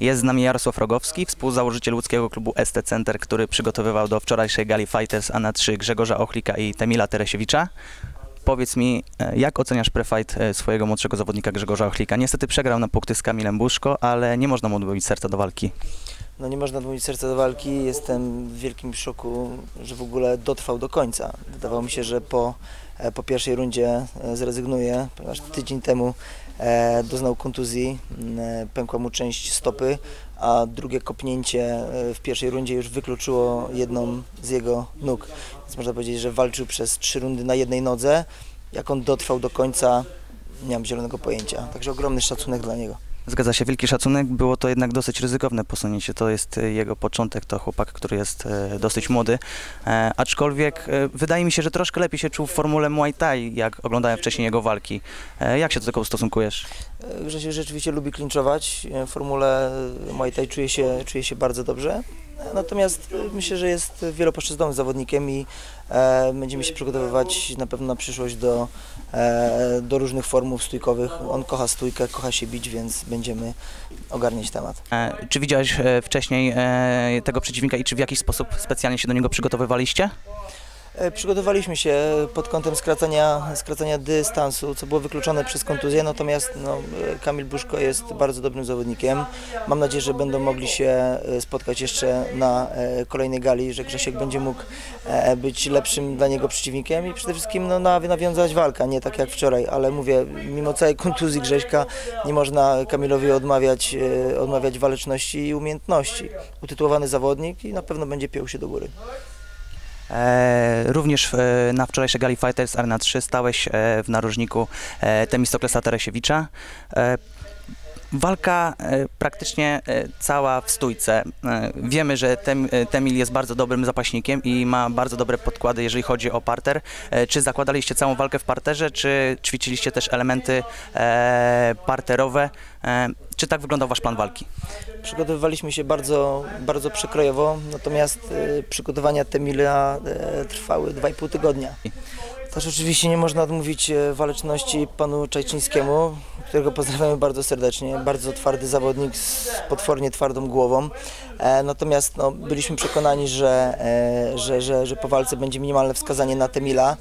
Jest z nami Jarosław Rogowski, współzałożyciel łódzkiego klubu ST Center, który przygotowywał do wczorajszej gali Fighters a na 3 Grzegorza Ochlika i Temila Teresiewicza. Powiedz mi, e, jak oceniasz prefight e, swojego młodszego zawodnika Grzegorza Ochlika? Niestety przegrał na punkty z Kamilem Buszko, ale nie można mu odmówić serca do walki. No nie można odmówić serca do walki. Jestem w wielkim szoku, że w ogóle dotrwał do końca. Wydawało mi się, że po, e, po pierwszej rundzie zrezygnuje, ponieważ tydzień temu doznał kontuzji, e, pękła mu część stopy, a drugie kopnięcie e, w pierwszej rundzie już wykluczyło jedną z jego nóg. Więc można powiedzieć, że walczył przez trzy rundy na jednej nodze. Jak on dotrwał do końca, nie mam zielonego pojęcia. Także ogromny szacunek dla niego. Zgadza się, wielki szacunek. Było to jednak dosyć ryzykowne posunięcie. To jest e, jego początek, to chłopak, który jest e, dosyć młody. E, aczkolwiek wydaje mi się, że troszkę lepiej się czuł w formule Muay Thai, jak oglądałem wcześniej jego walki. Jak się do tego ustosunkujesz? Grzesiek rzeczywiście lubi klinczować. W formule Muay Thai czuje się, czuje się bardzo dobrze. Natomiast myślę, że jest wielopłaszczyznowym zawodnikiem i e, będziemy się przygotowywać na pewno na przyszłość do, e, do różnych formów stójkowych. On kocha stójkę, kocha się bić, więc będziemy ogarniać temat. E, czy widziałeś e, wcześniej e, tego przeciwnika i czy w jakiś sposób specjalnie się do niego przygotowywaliście? E, Przygotowaliśmy się pod kątem skracania, skracania dystansu, co było wykluczone przez kontuzję, natomiast no, e, Kamil Buszko jest bardzo dobrym zawodnikiem. Mam nadzieję, że będą mogli się e, spotkać jeszcze na kolejnej gali, że Grzesiek będzie mógł być lepszym dla niego przeciwnikiem i przede wszystkim no, na- nawiązać walkę, nie tak jak wczoraj, ale mówię, mimo całej kontuzji Grześka nie można Kamilowi odmawiać, odmawiać waleczności i umiejętności. Utytułowany zawodnik i na pewno będzie piął się do góry. E, również e, na wczorajszej gali Fighters Arena 3 stałeś e, w narożniku Temistoklesa Teresiewicza. Walka e, praktycznie e, cała w stójce. E, Wiemy, że Tem, Temil jest bardzo dobrym zapaśnikiem i ma bardzo dobre podkłady, jeżeli chodzi o parter. Czy zakładaliście całą walkę w parterze, czy ćwiczyliście też elementy parterowe? Czy tak wyglądał wasz plan walki? Przygotowywaliśmy się bardzo, bardzo przekrojowo, natomiast przygotowania Temila trwały 2,5 tygodnia. Też oczywiście nie można odmówić waleczności panu Czajczyńskiemu, którego pozdrawiamy bardzo serdecznie. Bardzo twardy zawodnik z potwornie twardą głową. E, natomiast no, byliśmy przekonani, że, e, że, że, że po walce będzie minimalne wskazanie na Temila.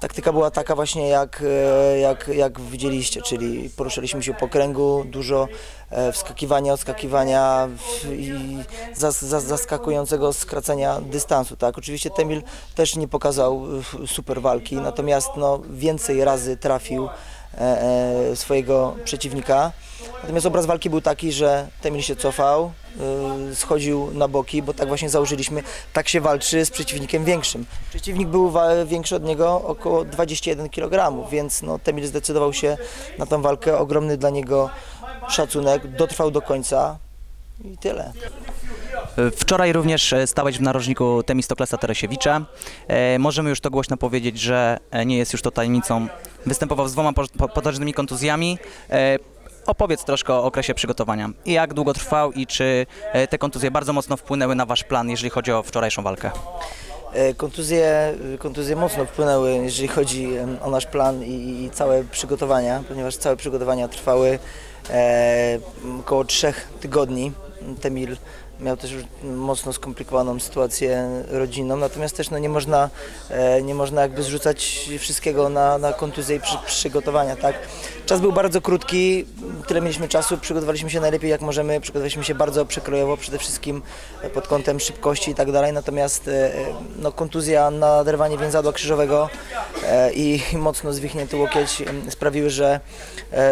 Taktyka była taka właśnie jak, e, jak, jak widzieliście, czyli poruszaliśmy się po kręgu, dużo e, wskakiwania, odskakiwania i zas, zas, zaskakującego skracania dystansu. Tak? Oczywiście Temil też nie pokazał e, super walki, natomiast no, więcej razy trafił swojego przeciwnika. Natomiast obraz walki był taki, że Temil się cofał, y, schodził na boki, bo tak właśnie założyliśmy, tak się walczy z przeciwnikiem większym. Przeciwnik był większy od niego około 21 kg, więc no, Temil zdecydował się na tą walkę. Ogromny dla niego szacunek, dotrwał do końca i tyle. E, Wczoraj również e, stałeś w narożniku Temistoklesa Teresiewicza. E, Możemy już to głośno powiedzieć, że e, nie jest już to tajemnicą. Występował z dwoma po- po- potężnymi kontuzjami. E, Opowiedz troszkę o okresie przygotowania. Jak długo trwał i czy e, te kontuzje bardzo mocno wpłynęły na wasz plan, jeżeli chodzi o wczorajszą walkę? E, Kontuzje, kontuzje mocno wpłynęły, jeżeli chodzi o nasz plan i, i całe przygotowania, ponieważ całe przygotowania trwały e, około trzech tygodni. Temil miał też mocno skomplikowaną sytuację rodzinną, natomiast też no, nie, można, e, nie można jakby zrzucać wszystkiego na, na kontuzję i przy, przygotowania. Tak? Czas był bardzo krótki, tyle mieliśmy czasu, przygotowaliśmy się najlepiej jak możemy, przygotowaliśmy się bardzo przekrojowo, przede wszystkim e, pod kątem szybkości i tak dalej, natomiast e, no, kontuzja, naderwanie więzadła krzyżowego i mocno zwichnięty łokieć sprawiły, że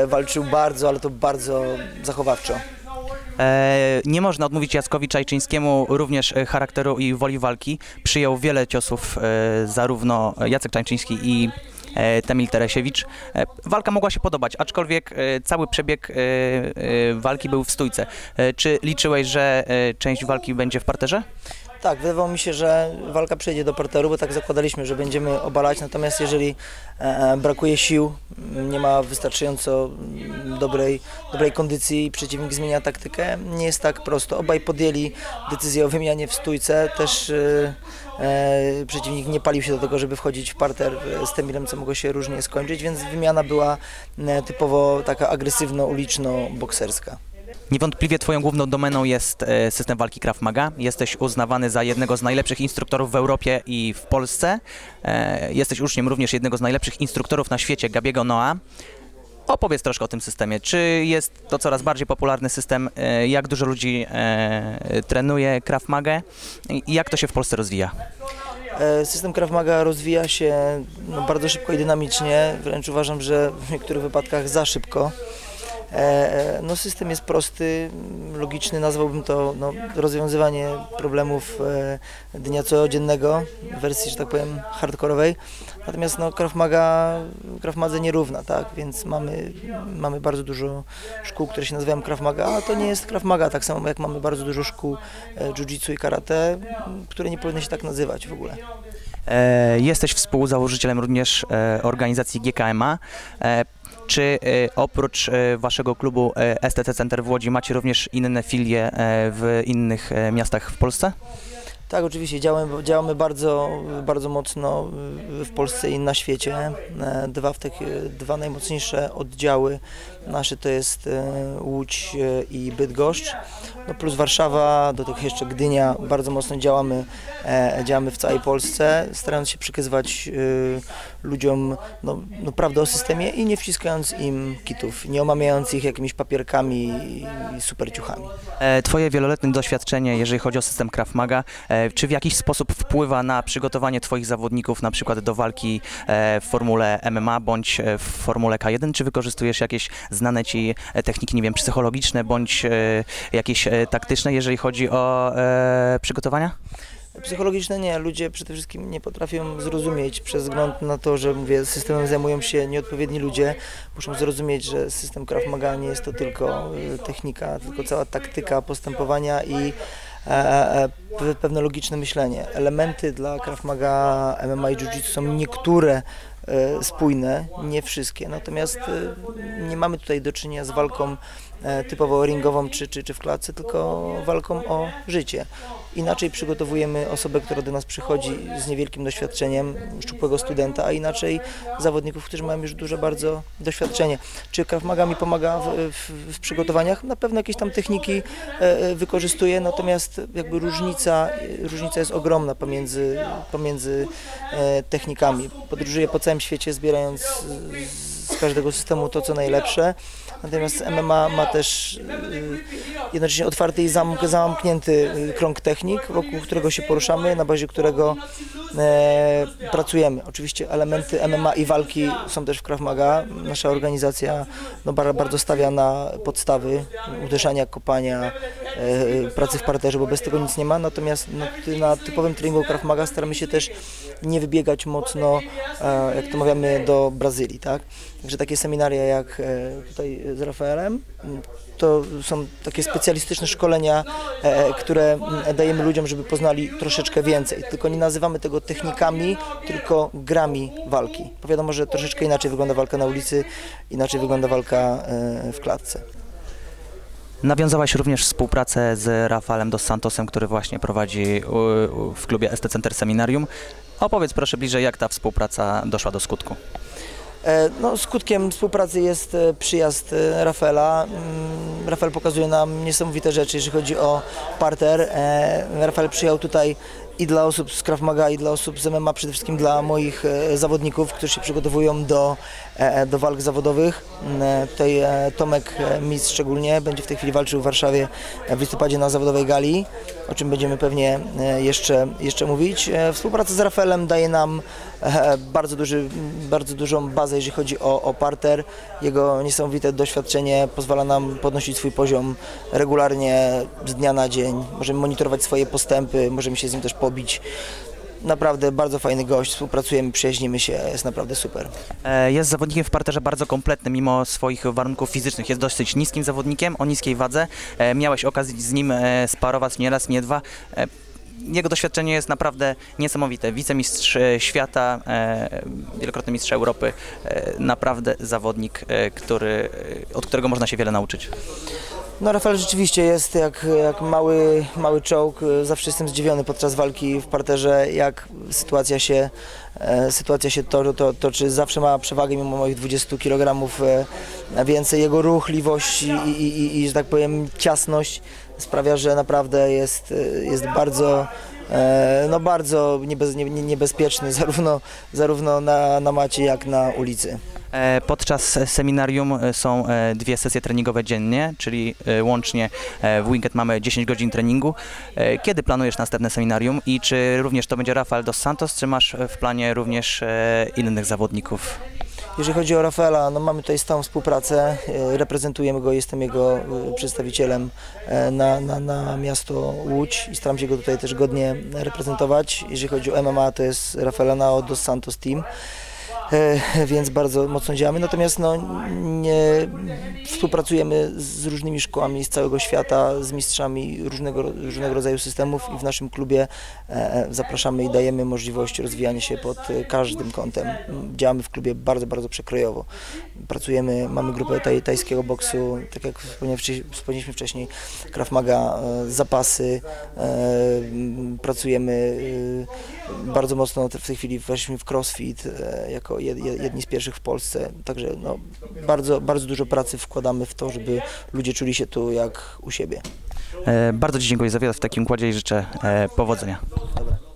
walczył bardzo, ale to bardzo zachowawczo. E, Nie można odmówić Jackowi Czajczyńskiemu również e, charakteru i woli walki. Przyjął wiele ciosów e, zarówno Jacek Czajczyński i Temil Teresiewicz. Walka mogła się podobać, aczkolwiek cały przebieg walki był w stójce. Czy liczyłeś, że część walki będzie w parterze? Tak, wydawało mi się, że walka przejdzie do parteru, bo tak zakładaliśmy, że będziemy obalać, natomiast jeżeli e, e, brakuje sił, m, nie ma wystarczająco mm, dobrej, dobrej kondycji przeciwnik zmienia taktykę, nie jest tak prosto. Obaj podjęli decyzję o wymianie w stójce, też e, przeciwnik nie palił się do tego, żeby wchodzić w parter z Temilem, co mogło się różnie skończyć, więc wymiana była typowo taka agresywno-uliczno-bokserska. Niewątpliwie Twoją główną domeną jest e, system walki Krav Maga. Jesteś uznawany za jednego z najlepszych instruktorów w Europie i w Polsce. E, Jesteś uczniem również jednego z najlepszych instruktorów na świecie, Gabiego Noa. Opowiedz troszkę o tym systemie. Czy jest to coraz bardziej popularny system? E, Jak dużo ludzi trenuje Krav Magę? Jak to się w Polsce rozwija? System Krav Maga rozwija się no, bardzo szybko i dynamicznie, wręcz uważam, że w niektórych wypadkach za szybko. E, No, system jest prosty, m, logiczny, nazwałbym to no, rozwiązywanie problemów e, dnia codziennego w wersji, że tak powiem, hardkorowej. Natomiast no, Krav Maga, Krav Madze nierówna, tak? więc mamy, mamy bardzo dużo szkół, które się nazywają Krav Maga, a to nie jest Krav Maga, tak samo jak mamy bardzo dużo szkół e, jiu-jitsu i karate, które nie powinny się tak nazywać w ogóle. E, Jesteś współzałożycielem również e, organizacji GKMA. E, Czy e, oprócz e, waszego klubu e, STC Center w Łodzi macie również inne filie w innych miastach w Polsce? Tak, oczywiście działamy, działamy bardzo, bardzo mocno w Polsce i na świecie. E, Dwa, w takie, dwa najmocniejsze oddziały nasze to jest e, Łódź e, i Bydgoszcz, no plus Warszawa, do tego jeszcze Gdynia. Bardzo mocno działamy, działamy w całej Polsce, starając się przekazywać ludziom no, no, prawdę o systemie i nie wciskając im kitów, nie omamiając ich jakimiś papierkami i superciuchami. Twoje wieloletnie doświadczenie, jeżeli chodzi o system Krav Maga, e, czy w jakiś sposób wpływa na przygotowanie Twoich zawodników na przykład do walki e, w formule MMA bądź e, w formule K1? Czy wykorzystujesz jakieś znane Ci e, techniki, nie wiem, psychologiczne bądź jakieś taktyczne, jeżeli chodzi o przygotowania? Psychologiczne nie, ludzie przede wszystkim nie potrafią zrozumieć przez wzgląd na to, że mówię, systemem zajmują się nieodpowiedni ludzie. Muszą zrozumieć, że system Krav Maga nie jest to tylko technika, tylko cała taktyka postępowania i pewne logiczne myślenie. Elementy dla Krav Maga, MMA i Jiu-Jitsu są niektóre e, spójne, nie wszystkie. Natomiast e, nie mamy tutaj do czynienia z walką e, typowo ringową czy, czy, czy w klatce, tylko walką o życie. Inaczej przygotowujemy osobę, która do nas przychodzi z niewielkim doświadczeniem, szczupłego studenta, a inaczej zawodników, którzy mają już duże bardzo doświadczenie. Czy Krav Maga mi pomaga w, w, w przygotowaniach? Na pewno jakieś tam techniki e, e, wykorzystuję, natomiast jakby różnica, e, różnica jest ogromna pomiędzy, pomiędzy e, technikami. Podróżuję po całym świecie, zbierając z, z każdego systemu to, co najlepsze. Natomiast MMA ma też y, jednocześnie otwarty i zamk, zamknięty y, krąg technik, wokół którego się poruszamy, na bazie którego e, pracujemy. Oczywiście elementy MMA i walki są też w Krav Maga. Nasza organizacja no, bar- bardzo stawia na podstawy uderzania, kopania, e, pracy w parterze, bo bez tego nic nie ma. Natomiast no, na typowym treningu Krav Maga staramy się też nie wybiegać mocno, e, jak to mawiamy, do Brazylii, tak? Także takie seminaria jak e, tutaj z Rafaelem, to są takie specjalistyczne szkolenia, e, które m, dajemy ludziom, żeby poznali troszeczkę więcej. Tylko nie nazywamy tego technikami, tylko grami walki. Bo wiadomo, że troszeczkę inaczej wygląda walka na ulicy, inaczej wygląda walka e, w klatce. Nawiązałaś również współpracę z Rafaelem Dos Santosem, który właśnie prowadzi w klubie ST Center Seminarium. Opowiedz proszę bliżej, jak ta współpraca doszła do skutku. E, No, skutkiem współpracy jest e, przyjazd e, Rafaela. Mm, Rafael pokazuje nam niesamowite rzeczy, jeżeli chodzi o parter. Rafael przyjechał tutaj i dla osób z Krav Maga, i dla osób z MMA, przede wszystkim dla moich zawodników, którzy się przygotowują do, do walk zawodowych. Mm, e, Tutaj e, Tomek e, Mis szczególnie będzie w tej chwili walczył w Warszawie e, w listopadzie na zawodowej gali, o czym będziemy pewnie e, jeszcze, jeszcze mówić. E, Współpraca z Rafaelem daje nam e, bardzo, duży, bardzo dużą bazę, jeżeli chodzi o, o parter. Jego niesamowite doświadczenie pozwala nam podnosić swój poziom regularnie z dnia na dzień. Możemy monitorować swoje postępy, możemy się z nim też pobić. Naprawdę bardzo fajny gość, współpracujemy, przyjaźnimy się, jest naprawdę super. E, Jest zawodnikiem w parterze bardzo kompletnym, mimo swoich warunków fizycznych. Jest dosyć niskim zawodnikiem, o niskiej wadze. E, Miałeś okazję z nim e, sparować nie raz, nie dwa. Jego doświadczenie jest naprawdę niesamowite. Wicemistrz świata, wielokrotny mistrz Europy, naprawdę zawodnik, który, od którego można się wiele nauczyć. No Rafael rzeczywiście jest jak, jak mały, mały czołg. Zawsze jestem zdziwiony podczas walki w parterze, jak sytuacja się, e, sytuacja się to, to, toczy. Zawsze ma przewagę mimo moich 20 kg więcej. Jego ruchliwość i, i, i, i, że tak powiem, ciasność sprawia, że naprawdę jest, e, jest bardzo, e, no bardzo niebez, nie, nie- niebezpieczny zarówno, zarówno na, na macie, jak na ulicy. E, Podczas seminarium są dwie sesje treningowe dziennie, czyli łącznie w weekend mamy 10 godzin treningu. Kiedy planujesz następne seminarium i czy również to będzie Rafael dos Santos, czy masz w planie również innych zawodników? Jeżeli chodzi o Rafaela, no mamy tutaj stałą współpracę, e, reprezentujemy go, jestem jego e, przedstawicielem e, na, na, na miasto Łódź i staram się go tutaj też godnie reprezentować. Jeżeli chodzi o MMA, to jest Rafaela Nao dos Santos Team. E, Więc bardzo mocno działamy, natomiast no, nie, współpracujemy z różnymi szkołami z całego świata, z mistrzami różnego, różnego rodzaju systemów i w naszym klubie e, zapraszamy i dajemy możliwość rozwijania się pod e, każdym kątem. Działamy w klubie bardzo, bardzo przekrojowo. Pracujemy, mamy grupę taj, tajskiego boksu, tak jak wspomnieliśmy wcześniej, Krav Maga, e, zapasy, e, pracujemy e, bardzo mocno w tej chwili weszliśmy w crossfit e, jako jedni z pierwszych w Polsce, także no, bardzo, bardzo dużo pracy wkładamy w to, żeby ludzie czuli się tu jak u siebie. E, Bardzo Ci dziękuję za wywiad w takim układzie i życzę e, powodzenia. Dobra.